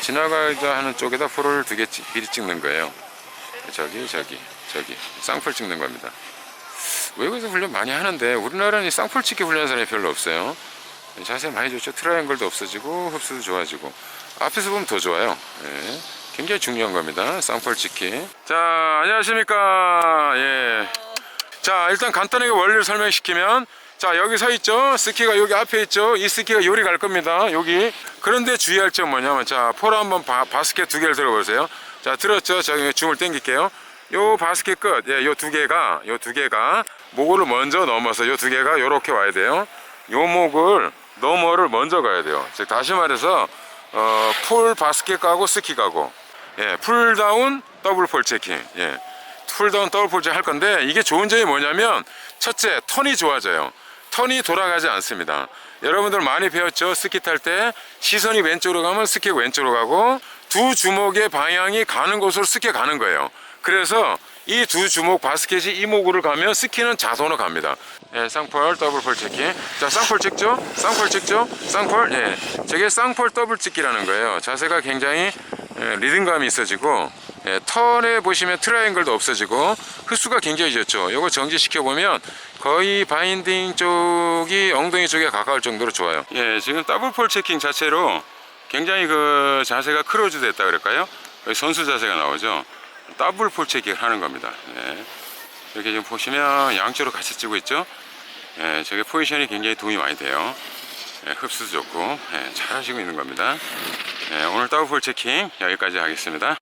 지나가자 하는 쪽에다 풀을 두개 미리 찍는 거예요. 저기 저기 저기 쌍풀 찍는 겁니다. 외국에서 훈련 많이 하는데 우리나라는 이 쌍풀 찍기 훈련하는 사람이 별로 없어요. 자세 많이 좋죠. 트라이앵글도 없어지고 흡수도 좋아지고 앞에서 보면 더 좋아요. 예. 굉장히 중요한 겁니다. 쌍풀 찍기. 자 안녕하십니까. 예. 자 일단 간단하게 원리를 설명시키면 자 여기 서 있죠 스키가 여기 앞에 있죠 이 스키가 요리 갈 겁니다 여기 그런데 주의할 점 뭐냐면 자 포로 한번 바, 바스켓 두 개를 들어보세요. 자 들었죠? 자 여기 줌을 당길게요. 요 바스켓 끝 예 요 두 개가 요 두 개가 목을 먼저 넘어서 요 두 개가 요렇게 와야 돼요. 요 목을 너머를 먼저 가야 돼요. 즉 다시 말해서 어, 풀 바스켓 가고 스키 가고. 예, 풀 다운 더블 폴 체킹. 예. 풀 다운 더블 폴 체킹 할 건데 이게 좋은 점이 뭐냐면 첫째 턴이 좋아져요 턴이 돌아가지 않습니다 여러분들 많이 배웠죠 스키 탈 때 시선이 왼쪽으로 가면 스키가 왼쪽으로 가고 두 주먹의 방향이 가는 곳으로 스키가 가는 거예요 그래서 이 두 주먹 바스켓이 이목으로 가면 스키는 자손으로 갑니다. 예, 쌍폴 더블 폴 체킹. 자, 쌍폴 찍죠? 쌍폴 찍죠? 쌍폴. 예. 저게 쌍폴 더블 찍기라는 거예요. 자세가 굉장히 예, 리듬감이 있어지고 예, 턴에 보시면 트라이앵글도 없어지고 흡수가 굉장히 좋죠. 이거 정지시켜 보면 거의 바인딩 쪽이 엉덩이 쪽에 가까울 정도로 좋아요. 예, 지금 더블 폴 체킹 자체로 굉장히 그 자세가 크로즈 됐다 그럴까요? 선수 자세가 나오죠. 더블 폴 체킹을 하는 겁니다. 예. 이렇게 지금 보시면 양쪽으로 같이 찍고 있죠. 예, 저게 포지션이 굉장히 도움이 많이 돼요. 예, 흡수도 좋고 예, 잘 하시고 있는 겁니다. 예, 오늘 더블 폴 체킹 여기까지 하겠습니다.